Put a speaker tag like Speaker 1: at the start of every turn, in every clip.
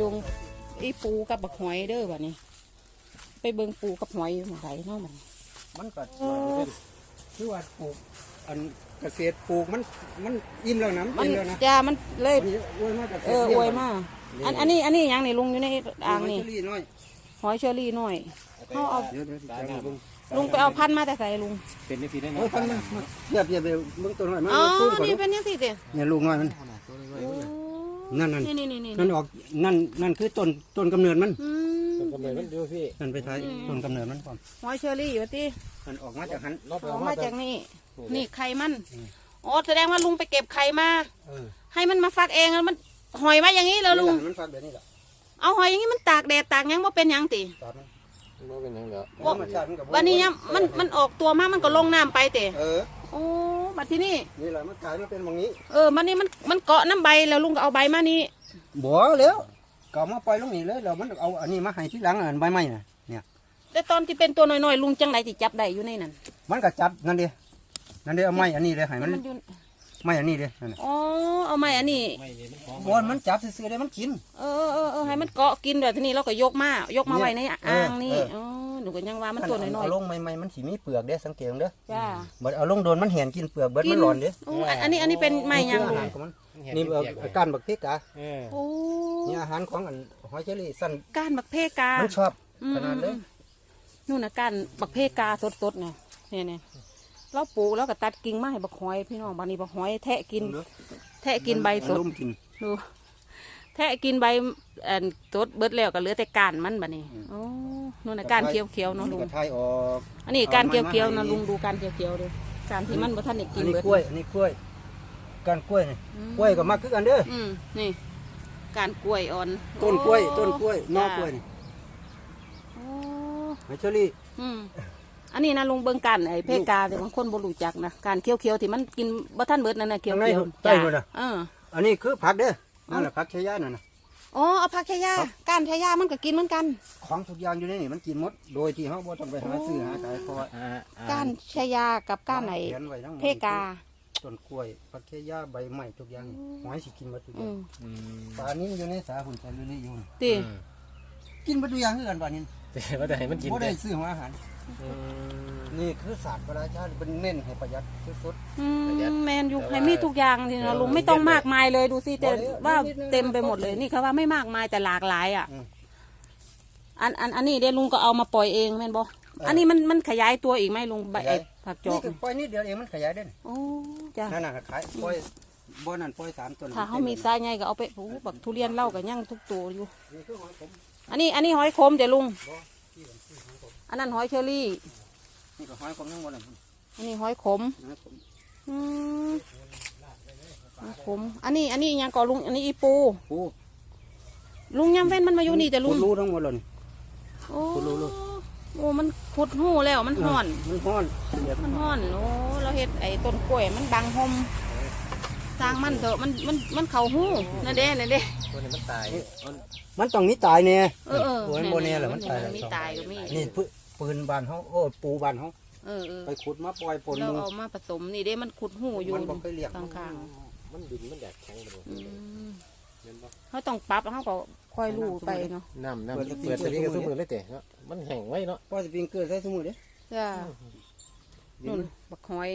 Speaker 1: บัดนี้ข้าไปดงอีปูกับบักหอยเด้อบัดนี้ ไปเบิ่งปูกับหอยอยู่หม้องไหนเนาะบัดนี้
Speaker 2: มันก็คือว่าปลูกอันเกษตรปลูกมันมันอิ่มแล้วนะ
Speaker 1: มัน
Speaker 2: อิ่มแล้วนะ
Speaker 1: จ้ามันเลย
Speaker 2: อันนี้อวยมากเกษตร
Speaker 1: เอออวยมากอันอันนี้อันนี้หยังนี่ลุงอยู่ในอ่างนี่
Speaker 2: เชอรี่น้อย
Speaker 1: หอยเชอรี่น้อยเขาเอา
Speaker 2: เดี๋ยวเดี๋ยวจะเอาลง
Speaker 1: ลุงไปเอาพันธุ์มาแต่ใส่ลุง
Speaker 3: เป็นในปีได้
Speaker 2: โอ้ยพันมามาเทียบเทียบไปเบื้องต้นหน่อยมัน
Speaker 1: อ๋อ
Speaker 2: ต้นก่อน
Speaker 1: นี่เป็นยังสิเด้
Speaker 2: เนี่ยลูกน้อยมัน นั่นนั่น
Speaker 1: นี่นี่นี่นี่
Speaker 2: นั่นออกนั่นนั่นคือต้นต้นกำเนิดมัน
Speaker 1: อืม
Speaker 3: กำเนิดมันดูพี่
Speaker 2: นั่นไปท้ายต้นกำเนิดมันก่อน
Speaker 1: หอยเชอรี่อยู่ที่
Speaker 2: มันออกมาจากหัน
Speaker 3: รอบ
Speaker 1: ออกมาจากนี่
Speaker 3: นี่
Speaker 1: นี่ไข่มันอ๋อแสดงว่าลุงไปเก็บไข่มา
Speaker 2: เออ
Speaker 1: ให้มันมาฟักเองแล้วมันหอยมาอย่างนี้แล้วลุง
Speaker 2: มันฟักแบบนี้แหละ
Speaker 1: เอาหอยอย่างนี้มันตากแดดตากหยังว่าเป็นหยังติ
Speaker 2: ตามมัน
Speaker 3: มันเป็นยังเหรอ
Speaker 2: ธรรมชาติมันก็บ่
Speaker 1: วันนี้เนี่ยมันมันออกตัวมามันก็ลงน้ำไปเตะ
Speaker 2: เออ
Speaker 1: โอ้ บัดที่นี่
Speaker 2: นี่แหละมันกลายมาเป็นแบบนี้
Speaker 1: เออมันนี่มันมันเกาะน้ำใบแล้วลุงก็เอาใบมานี่
Speaker 2: บ่แล้วก็เอามาปล่อยลงนี่เลยแล้วมันเอาอันนี้มาให้ที่หลังอันใบไม้น่ะเนี่ย
Speaker 1: แต่ตอนที่เป็นตัวน้อยๆลุงจังไรที่จับได้อยู่ในนั้น
Speaker 2: มันก็จับนั่นเดีนั่นเดีเอาไม้อันนี้เลยให้มัน
Speaker 1: มันอยู่
Speaker 2: ไม้อันนี้เลยนั่นน่ะ
Speaker 1: อ๋อเอาไม้อันนี้
Speaker 3: ไม่เลยมันของ
Speaker 2: บนมันจับซื่อๆเลยมันกิน
Speaker 1: เออเออเออให้มันเกาะกินแบบที่นี่เราก็ยกมายกมาไว้ใน
Speaker 2: เออ
Speaker 1: อ่างนี่
Speaker 2: เออ
Speaker 1: อ๋อห นูก็ยังว่ามันตัวน้อย
Speaker 2: เอาลงใหม่ๆมันสิมีเปลือกเด้สังเกตเด้อ
Speaker 1: ๆจ้า
Speaker 2: บัดเอาลงโดนมันเห็นกินเปลือกเบิดมันร้อนเด้
Speaker 1: โอ้อันอันนี้อันนี้เป็นไม้ยัง
Speaker 2: อา
Speaker 1: ลุ
Speaker 2: หางรของมันนี่เอ่อการบักพริกอะ
Speaker 3: เออ
Speaker 1: โอ้
Speaker 2: นี่อาหารของอันหอยเชอรี่สั้น
Speaker 1: ก้านบักเพกา
Speaker 2: มันชอบ
Speaker 1: อืม
Speaker 2: ขนาดเลย
Speaker 1: นู่นนะก้านบักเพกาสดๆเนี่ยเนี่ยเนี่ยเราปลูกแล้วก็ตัดกิ่งมาให้บักหอยพี่น้องบางนี้บักหอยแทะกินแทะกินใบสด
Speaker 2: ลุ่มกิน
Speaker 1: ดู แทะกินใบอันสดเบิดแล้วก็เหลือแต่ก้านมันบัดนี้โอ้นู่นนะก้านเขียวๆเนาะลุง
Speaker 2: ก็ทายออก
Speaker 1: อันนี้ก้านเขียวๆเนาะลุงดูก้านเขียวๆดูก้านที่มันบ่ทันได้
Speaker 2: อั
Speaker 1: กิ
Speaker 2: น
Speaker 1: น
Speaker 2: นี้
Speaker 1: เบิด
Speaker 2: กล้วยอันนี้กล้วยการกล้วยนี่กล้วยก็มาคือกันเด้อ
Speaker 1: อืมนี่ก้านกล้วยอ่อน
Speaker 2: ต้นกล้วย
Speaker 1: โอ้
Speaker 2: ต้นกล้วยนอก
Speaker 1: จ้า
Speaker 2: กล้วยนี่
Speaker 1: โอ้
Speaker 2: หอยเชอรี่
Speaker 1: อืมอันนี้นะลุงเบิ่งก้านไอ้เพกาแต่บางคนบ่รู้จักนะก้านเขียวๆที่มันกินบ่ทันเบิดนั่นน่ะเขียว
Speaker 2: ข้างใน
Speaker 1: ๆ
Speaker 2: ใต้มันน่ะ
Speaker 1: เออ
Speaker 2: อันนี้คือผักเด้อ นั่นแหละผักชายานั่นน่ะ
Speaker 1: อ๋อเอาผักชายาก้านชายามันก็กินเหมือนกัน
Speaker 2: ของทุกอย่างอยู่ในนี่มันกินหมด โดยที่เฮาบ่ต้องไปหาซื้อหาขายเพราะว่า
Speaker 3: อ่าอ่า
Speaker 1: ก้านชายากับก้านไหน
Speaker 2: เขียนไว้ทั้งหมด
Speaker 1: เพกา
Speaker 2: ต้นกล้วยผักชายาใบไม้ทุกอย่างนี่หอยสิกินหมดทุกอ
Speaker 1: อื
Speaker 2: ย่าง
Speaker 1: ม
Speaker 3: อืม
Speaker 2: ปลานี้อยู่ในสาหุ่นใจลุยๆอยู่
Speaker 1: ติ
Speaker 2: กินหมดทุกอย่างคือกันปลานี้
Speaker 3: แต่ว่าแต่ให้มันกิน
Speaker 2: บ่
Speaker 3: ได้
Speaker 2: ได้ซื้อหัวอาหาร
Speaker 3: อืม
Speaker 2: นี่คือศาสตร์พระราชาเป็นเน้นให้ประหยัดสุด
Speaker 1: อืม
Speaker 3: ประหยัด
Speaker 1: แมนอยู่
Speaker 3: แต่ว่า
Speaker 1: ให้มีทุกอย่างทีนะลุงไม่ต้องมากมายเลยดูสิแต่
Speaker 2: บ่ได้
Speaker 1: ว่า
Speaker 2: นิดๆ
Speaker 1: เต็มไปหมดเลยนี่เขาว่าไม่มากมายแต่หลากหลายอะ
Speaker 2: อืม
Speaker 1: อันอันอันนี้เดี๋ยวลุงก็เอามาปล่อยเองแม่นบ่อันนี้มันมันขยายตัวอีกไหมลุงใบไอ้ผักจอ
Speaker 2: นี่
Speaker 1: ก
Speaker 2: ก็ปล่อยนิดเดียวเองมันขยายได้
Speaker 1: โอ้จ้ะ
Speaker 2: นั่นน่ะขายปล่อยบ่นั่นปล่อยสามต้น
Speaker 1: ถ้าเขามีสายใหญ่ก็เอาไปโอ้บักทุเรียนเล่ากับย่างทุกตัวอยู่
Speaker 2: นี่คือหอยผม
Speaker 1: อันนี้อันนี้หอยขมเดี๋ยวลุง
Speaker 2: บ่ที่ผมซื้อหอยผม
Speaker 1: อันนั้นหอยเชอรี่
Speaker 2: นี่ก็หอยผมทั้งหมดน่ะ
Speaker 1: อันนี้หอยขม
Speaker 2: หอยผม
Speaker 1: อืมหอยขม อันนี้อันนี้อิหยังก่อลุง อันนี้อีปู
Speaker 2: ปู
Speaker 1: ลุงยำเว้นมันมาอยู่นี่แต่ลุง
Speaker 2: คุณรู้ทั้งหมดเลยนี่
Speaker 1: โอ้
Speaker 2: คุณรู้ลูก
Speaker 1: โอ้ มันขุดหูแล้ว มันห่อน
Speaker 2: มันฮ้อนเดี๋ยว
Speaker 1: มันห่อน โอ้ เราเห็ดไอ้ต้นกล้วยมันบังหม สร้างมันเถอะมันมันมันเข่าหูนั่นเด้นั่นเด้
Speaker 3: ตัวนี้มันตายมัน
Speaker 2: มันต้องมีตายเนี่ย
Speaker 1: เออเออ
Speaker 2: โอ้ยโมเน่แหละมันตาย
Speaker 1: มันมีตายก็มี
Speaker 2: นี่ปืปืนบานเขาโอ้ปูบานเขา
Speaker 1: เออเออ
Speaker 2: ไปขุดมาปล่อยปน
Speaker 1: เรา
Speaker 2: หมู
Speaker 1: เอามาผสมนี่เด้มันขุดหูอยู่
Speaker 2: มันบ่เคยเลี้ยง
Speaker 1: ข้าง
Speaker 3: มันดินมันอยากแข็งไปหมด
Speaker 1: ๆอืม
Speaker 3: เห็นปะ
Speaker 1: เขาต้องปรับแล้วเขาก็ค่อยรู้ไปเนาะ
Speaker 3: น้ำน้ำเปิดสวิงก็สู้มือเลยเตะเนาะมันแห้งไว้เนาะ
Speaker 2: ปล่อยสปริงเกอร์ใส่สมุนเด้
Speaker 1: จ้านุ่นบักหอย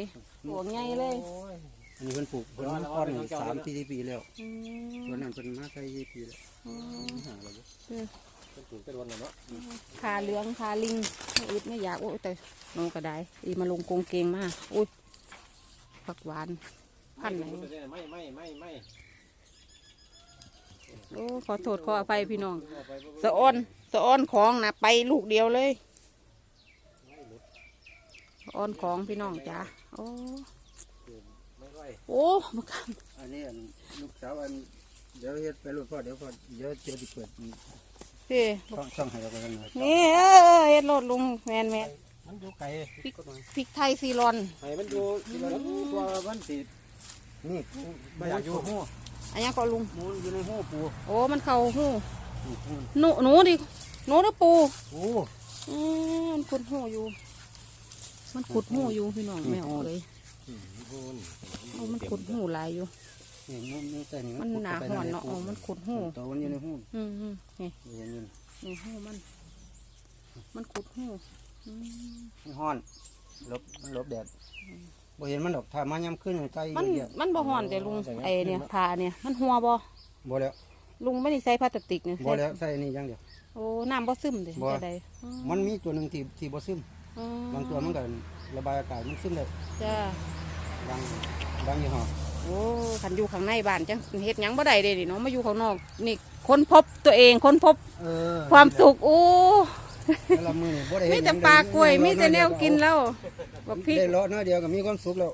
Speaker 1: หัวใหญ่เลย
Speaker 3: โอ้ย
Speaker 2: อันนี้เพิ่นปลูกเพิ่นมันพอนสามปีสี่ปีแล้ว
Speaker 1: อืม
Speaker 2: ตัวนั้นเพิ่นมาใส่ยี่ปีแล้ว
Speaker 1: อืม
Speaker 2: หาแล้วเด้อ
Speaker 3: เป็นถุงเป็นวันเนาะ
Speaker 1: ขาเหลืองขาลิงไม่อึดไม่อยากโอ้ยแต่น้องก็ได้อีมาลงกงเกงมาอุ้ยผักหวานพันธุ์ไหน
Speaker 3: ไม่ไม่ไม่ไม่
Speaker 1: โอ้ขอโทษขออภัยพี่น้องสะอ้อนสะอ้อนของนะไปลูกเดียวเลยสะอ้อนของพี่น้องจ้าโอ้
Speaker 3: ไม่ไหว
Speaker 1: โอ้บักคัน
Speaker 2: อันนี้อันลูกสาวอันเดี๋ยวเฮ็ดไปรถพ่อเดี๋ยวพ่อเดี๋ยวเจอที่เปิด
Speaker 1: พี่
Speaker 2: ช่องช่องให้เราไปกันหน่อย
Speaker 1: นี่เออเฮ็ดรถลุงแมนแมน
Speaker 3: มันอยู่ไกล
Speaker 1: พริกพริกไทยซีรอน
Speaker 3: ไห้มันอยู่ที่เราตัวมันติด
Speaker 2: นี่
Speaker 3: ไม่อยากอยู่
Speaker 2: หู้
Speaker 1: อันนี้ก็ลุง
Speaker 2: หมูอยู่ในหู้ปู
Speaker 1: โอ้มันเข่าหู
Speaker 2: นี่หู้
Speaker 1: หนูหนูดิหนูหรือปู
Speaker 2: โอ้
Speaker 1: อืมมันขุดหูอยู่ มันขุดหูอยู่พี่น้องแมวเลย
Speaker 3: พูน
Speaker 1: โอ้มันขุดหูหลายอยู่
Speaker 2: นี่มันมันแต่นี่
Speaker 1: มันหนาหอนเนาะอ๋อมันขุดหู
Speaker 2: ตัวมันอยู่ในหู
Speaker 1: อืมอืมนี่
Speaker 2: เห็นอยู่
Speaker 1: นี่หูมัน มันขุดหูอืม
Speaker 2: มันห้อนหลบมันหลบแดดบ่เห็นมันดอกถ้ามันยามขึ้นใกล้
Speaker 1: มัน
Speaker 2: เยอะ
Speaker 1: มันบ่ฮ้อนแต่ลุงไอเนี่ยผ่าเนี่ย มันหัวบ่
Speaker 2: บ่แล้ว
Speaker 1: ลุงไม่ได้ใส่พลาสติกเนี่ย
Speaker 2: บ่แล้วใส่นี่อย่างเดียว
Speaker 1: โอ้น้ำบ่ซึมเด้
Speaker 2: บ่
Speaker 1: จะได้อื
Speaker 2: มันมีตัวหนึงที่ที่บ่ซึม
Speaker 1: อืม
Speaker 2: บางตัวมันก็ ระบายอากาศมันซึมได้
Speaker 1: จ้า
Speaker 2: บางบางยี่ห้อ
Speaker 1: โอ้ขันอยู่ข้างในบ้านจังเฮ็ดหยังบ่ได้เด้ดิเนาะมาอยู่ข้างนอก นี่ค้นพบตัวเองค้นพบ
Speaker 2: เออ
Speaker 1: ความสุขโอ้
Speaker 2: แต่ละมื้อนี่บ่ได้เฮ็
Speaker 1: มี
Speaker 2: ดห
Speaker 1: แต่
Speaker 2: ยัง
Speaker 1: ปลากล้วย
Speaker 2: ได้
Speaker 1: มีแต่แนวกินแล้วบักพริก
Speaker 2: ได้เลาะน้อยเดียวก็มีความสุขแล้ว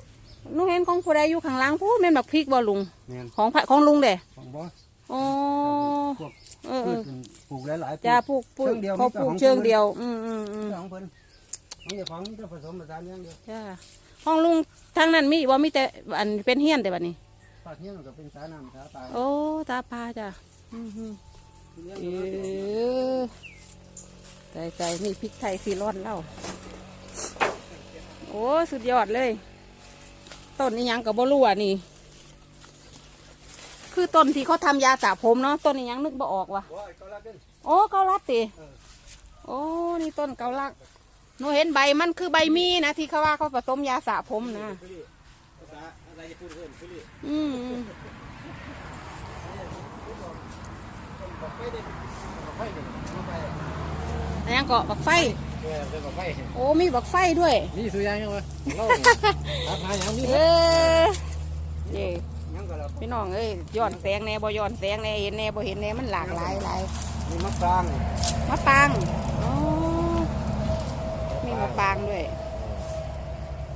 Speaker 1: หนูเห็นของผู้ใดอยู่ข้างหล่างพูดแม่นบักพริกบ่ลุง
Speaker 2: แม่น
Speaker 1: ของพระของลุงเด้
Speaker 2: ของบ่
Speaker 1: โอ้
Speaker 2: พวก
Speaker 1: เออเอ
Speaker 2: พืช
Speaker 1: อ
Speaker 2: ปลูกหลายๆ
Speaker 1: จ้าปลูกปลูก
Speaker 2: เชิงเดียว
Speaker 1: เขาปลูก
Speaker 2: มีแต่ของ
Speaker 1: เชิง
Speaker 2: เพิ่น
Speaker 1: เดียว อืมอืมอืม
Speaker 2: ของเพิ่น ของเจ้าของนี่ก็ผสมผสานอย่างเดียว
Speaker 1: จ้าห้องลุงทางนั้นมีบ่มีแต่อันเป็นเฮียนแต่บัดนี้
Speaker 2: ปากเนี้ยมันก็เป็นสาน้ำสาปลา
Speaker 1: โอ้ตาพาจ้ะอืมอืม
Speaker 2: เลี้ยง
Speaker 1: เอ
Speaker 2: อยู่
Speaker 1: อใจใจนี่พริกไทยซีร้อนแล้วโอ้สุดยอดเลย ต้นนี้ยังกับบ่รู้อะนี่ คือต้นที่เขาทำยาสระผมเนาะต้นนี้ยังนึกบ่ออกว่ะ
Speaker 2: โอ้ยเขารักกัน
Speaker 1: โอ้เกาลัดติ
Speaker 2: เออ
Speaker 1: โอ้ นี่ต้นเกาลัก หนูเห็นใบมันคือใบมีนะที่เขาว่าเขาผสมยาสระผมนะ
Speaker 3: อื
Speaker 1: มอืม
Speaker 2: บอกไฟเด็ดบอกไฟเด็ดบอกไฟ
Speaker 1: อันยังเกาะบักไฟโอ้มีบักไฟด้วย
Speaker 3: นี่สุยางยังวะเล่าทักหาอย่างนี้
Speaker 1: เออเย่พี่น้องเอ้ยย้อนแสงแน่บ่ย้อนแสงแน่เห็นแน่บ่เห็นแน่มันหลากหลายหลาย
Speaker 2: มีมะปราง
Speaker 1: มะปราง ปรางด้วย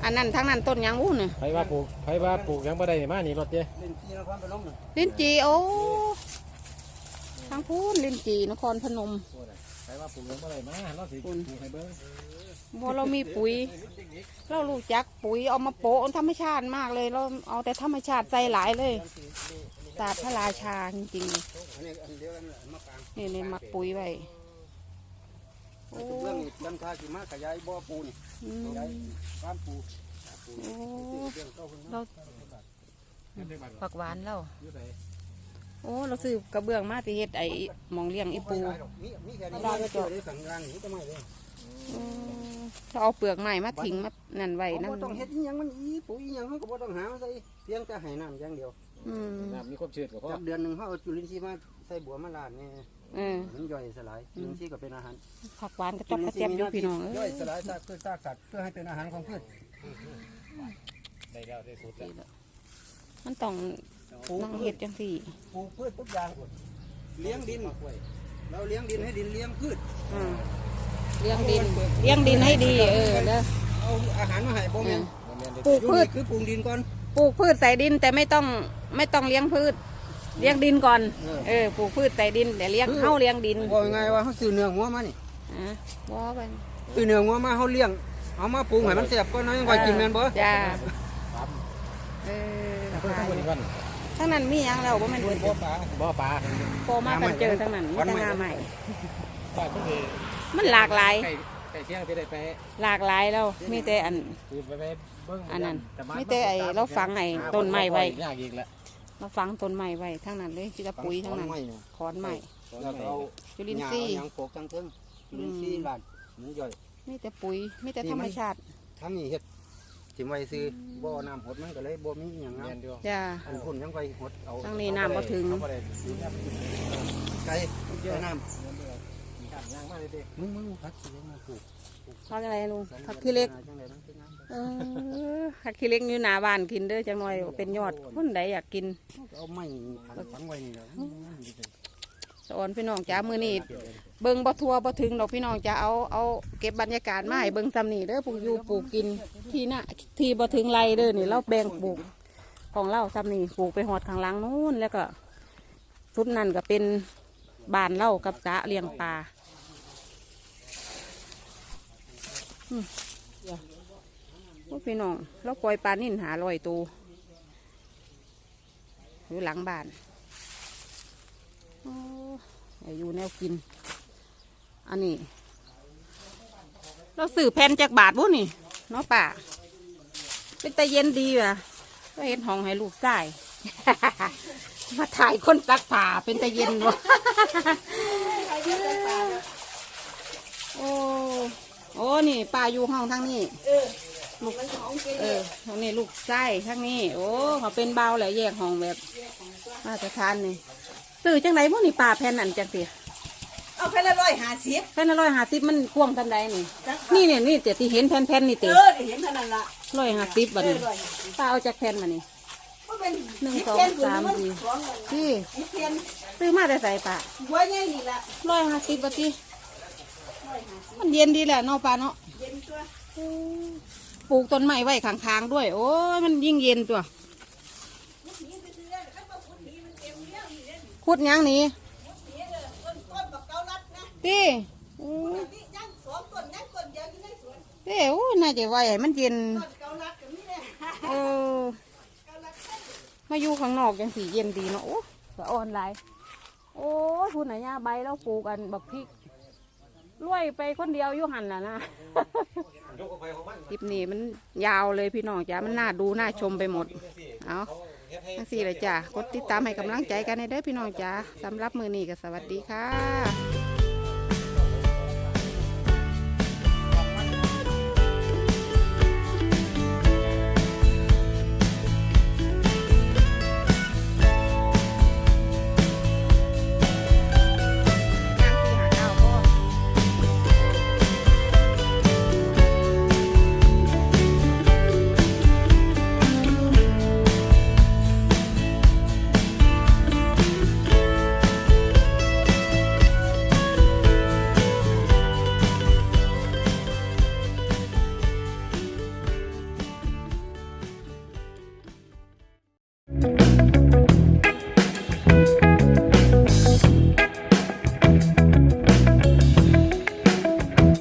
Speaker 1: อันนั้นทั้งนั้นต้นหยังวุ้นน่ะ
Speaker 3: ไผว่าปลูกไผว่าปลูกยังบ่ได้มานี่รถเจ้
Speaker 2: เล่นที่นครพนมน่ะ
Speaker 1: ลิ้นจีโอ้ทั้งพูนลิ้นจีนครพนม
Speaker 3: ไผว่าปลูกยังบ่ได้มาเราสิปลูกให้เบิ่ง
Speaker 1: บ่เรามีปุ๋ย เรารู้จักปุ๋ยเอามาโปะธรรมชาติมากเลยเราเอาแต่ธรรมชาติใส่หลายเลยศาสตร์พระราชาจริง
Speaker 2: อันนี้อันเดียวกันแหละมะปราง
Speaker 1: ๆนี่นี่มักปุ๋ยไว้โอ้
Speaker 2: เรื่องนี้ยันทาสิมาขยายบ่อปูนี่
Speaker 1: อืม
Speaker 2: ขยายฟาร์มปู
Speaker 1: โอ้
Speaker 2: เรื่องเก่าเพิ่น
Speaker 1: เราผักหวานเรา
Speaker 3: อยู่ไหน
Speaker 1: โอ้ เราซื้อกระเบื้องมาที่เฮ็ดไอ้หมองเลี้ยงอีปู
Speaker 2: มีมีแค่นี้ได้เจอได้ข้างล่างนี่ก็ไม่เลย
Speaker 1: อืมเราเอาเปลือกไม้มาทิ้งมานั่นไว้นั่น
Speaker 2: บ่ต้องเฮ็ดอีหยังมันอีปุ๋ยอีหยังเฮาก็บ่ต้องหามาใส่เพียงแต่ให้น้ำอย่างเดียว
Speaker 1: อืม
Speaker 3: น้ำมีความชื้นก็พอ
Speaker 2: จักเดือนหนึงเฮาเอาจุลินทรีย์มาใส่บัวมาลาดนี่
Speaker 1: เออ
Speaker 2: มันย่อยสลายจุลินทรีย์ก็เป็นอาหาร
Speaker 1: ผักหวานกระจอกกระเจี๊ยบอยู่พี่น้องเอ้
Speaker 2: ย่อย
Speaker 1: ย
Speaker 2: สลายซากพืชซากสัตว์เพื่อให้เป็นอาหารของพืช
Speaker 3: ได้แล้วได้สูตรแล้ว
Speaker 1: มันต้องนั่งเฮ็ดจังสี่
Speaker 2: ปลูกพืชทุกอย่างเลี้ยงดิน เราเลี้ยงดินให้ดินเลี้ยงพืช
Speaker 1: อ่าเลี้ยงดินเลี้ยงดินให้ดี เออเด้อ
Speaker 2: เอาอาหารมาให้บ่
Speaker 1: เอ
Speaker 2: แม่
Speaker 1: อน
Speaker 3: บ่แม่นได้
Speaker 1: ปลูกพืช
Speaker 2: คือปลูกดินก่อน
Speaker 1: ปลูกพืชใส่ดินแต่ไม่ต้องไม่ต้องเลี้ยงพืช เลี้ยงดินก่อน เออปลูกพืชใส่ดินแต่เลี้ยงเฮาเลี้ยงดิน
Speaker 2: บอกยังไงว่าเขาซื้อเนื้องัวมานี่
Speaker 1: อะบ่ไป
Speaker 2: ซื้อเนื้องัวมาเขาเลี้ยงเอามาปรุงให้มันแซ่บก็น้อยกว่ากินแม่นบ่
Speaker 1: จ้าเออ
Speaker 3: เพิ่นทั้งหมดนี่วัน
Speaker 1: ทั้งนั้นมีหยังแล้วบ่แม่นเบิด
Speaker 2: บ่ปลา
Speaker 3: บ่ปลา
Speaker 1: โตมากันเจอทั้งนั้นมีแต่งาใหม่
Speaker 3: ปลาเพิ่นสิ
Speaker 1: มันหลากหลาย
Speaker 3: ไก่ไก่เที่ยงสิได้ไป
Speaker 1: หลากหลายแล้วมีแต่อัน
Speaker 3: คือไปไปเบิ่ง
Speaker 1: อันนั้น มีแต่ไอ้เราฝังไอ้ต้นไม้ไว้
Speaker 3: ยากอีกแล้ว
Speaker 1: มาฝังต้นไม้ไว้ทั้งนั้นเลยที่จะปุ๋ยทั้งนั้น
Speaker 2: ไม่เนี่ย
Speaker 1: ขอนไม้
Speaker 2: แล้วก็เอา
Speaker 1: จุลินทรีย์
Speaker 2: หญ้าเอาหยังปลูกทั้งเทิงจุลินทรีย์ลาดมันย่อย
Speaker 1: มีแต่ปุ๋ยมีแต่ธรรมชาติ
Speaker 2: ทำนี่เฮ็ดทิ่มไว้ซื้อบ่อน้ำหดมันก็เลยบ่มีหยัง
Speaker 3: แม่น
Speaker 2: น้ำ
Speaker 3: อยู่
Speaker 1: จ้า
Speaker 2: อันพุ่นยังไปหดเอา
Speaker 1: ทางนี้น้ำบ่ถึง
Speaker 3: เขาบ่ได้ดูแล
Speaker 2: ไก่ไก่น้
Speaker 3: ย่างมาเลยเด้ำ
Speaker 2: มึงมึงพักสิเลี้ยงมาปลูก
Speaker 1: พักอะไรลุงพักขี้เหล็ก
Speaker 2: จังได๋มันเป็นน้ำ
Speaker 1: เออผักขี้เหล็กอยู่หน้าบ้านกินเด้อจังหน่อยเป็นยอดคนใดอยากกิน
Speaker 2: เอาไม้พันฝังไว้นี่แหละ
Speaker 1: สอนพี่น้องจ้ามือนี่เบิ่งบ่ทัวบ่ถึงดอกพี่น้องจะเอาเอาเก็บบรรยากาศมาให้เบิ่งซ้ำนี่เด้อปลูกอยู่ปลูกกินที่น่ะที่บ่ถึงไรเด้อนี่เราแบ่งปลูกของเราซ้ำนี่ปลูกไปหอดข้างหลังนู้นแล้วก็ทุดนั่นก็เป็นบ้านเล่ากับสระเลี้ยงปลา อืมเดี๋ยวโอ้พี่น้องเราปล่อยปลานิ่นหาลอยตัวอยู่หลังบ้านอยู่แนวกิน อันนี้ เราสื่อแผ่นจากบาทบุ้นี่เนาะป่าเป็นต่เย็นดีว่ะก็เห็นห้องให้ลูกใส่
Speaker 3: มา
Speaker 1: ถ่ายคนตักป่าเป็นตะเย็นวะโอ้ โอ้นี่ป้าอยู่ห้องทั้งนี้
Speaker 4: เออมันของเก่ง
Speaker 1: เออทางนี้ลูกไส้ทั้งนี้ โอ้เขาเป็นเบาแหละแยกห้องแบบมาตรฐานนี่ซื้อจังไรพวกนี่ป้าแผ่นนั่นจังสิ
Speaker 4: เอาไปละร้อยห้าสิบ
Speaker 1: แผ่นร้อยห้าสิบมันกว้างทันใดนี่ นี่เนี่ยนี่เตที่เห็นแผ่นแผ่นๆนี่
Speaker 4: เอ
Speaker 1: เต
Speaker 4: อได้เห็นเท่านั้นละ
Speaker 1: ร้อยห้าสิบบัด
Speaker 4: เออ
Speaker 1: นี้
Speaker 4: ร้อยห้าสิบ
Speaker 1: ป้าเอาจากแผ่นมานี่
Speaker 4: ก็เป็น
Speaker 1: หนึ่ง
Speaker 4: สิบ
Speaker 1: สอง
Speaker 4: เทียน
Speaker 1: สามสี่
Speaker 4: สองเลย
Speaker 1: ที่
Speaker 4: สิบเทียน
Speaker 1: ซื้อมาแต่ใส่ป้า
Speaker 4: หัวใหญ่นี่ละ
Speaker 1: ร้อยห้าสิบบัดที่
Speaker 4: ร้ อยห้าสิบ
Speaker 1: มันเย็นดีแหละเนาะป้าเนาะ
Speaker 4: เย็นตัว
Speaker 1: ปลูกต้นไม้ไว้ข้างๆด้วย โอ้ยมันยิ่งเย็นตัว
Speaker 4: นี่ไปซื้อได้แล้วก็พุทธีมันเต็มเรื่องนี่เด้
Speaker 1: ขุดหยังนี่
Speaker 4: นี่เด้อต้นต้นบักเกาลัดนะ
Speaker 1: ตีโอ้
Speaker 4: นี่ยังสองต้นยังต้นเดียวอยู่ในสวน
Speaker 1: เอ้โอ้น่าจะไว้ให้มันเย็น
Speaker 4: ต้นเกาลัดกับนี่แหละ
Speaker 1: เออ
Speaker 4: เกาลัด
Speaker 1: มาอยู่ข้างนอกยังสีเย็นดีเนาะโอ้สะอ่อนหลายโอ้ยคุณน่ะย่าใบแล้วปลูกกันบักพริก รวยไปคนเดียวอยู่หันน่ะนะ
Speaker 3: ยกออกไปของมัน
Speaker 1: คลิปนี้มันยาวเลยพี่น้องจ้ามันน่าดูน่าชมไปหมด เอา
Speaker 3: เขา
Speaker 1: ทั้งสี่เลยจ้ากดติดตามให้กำลังใจกันในเด้อพี่น้องจ้าสำหรับมือนี้ก็สวัสดีค่ะ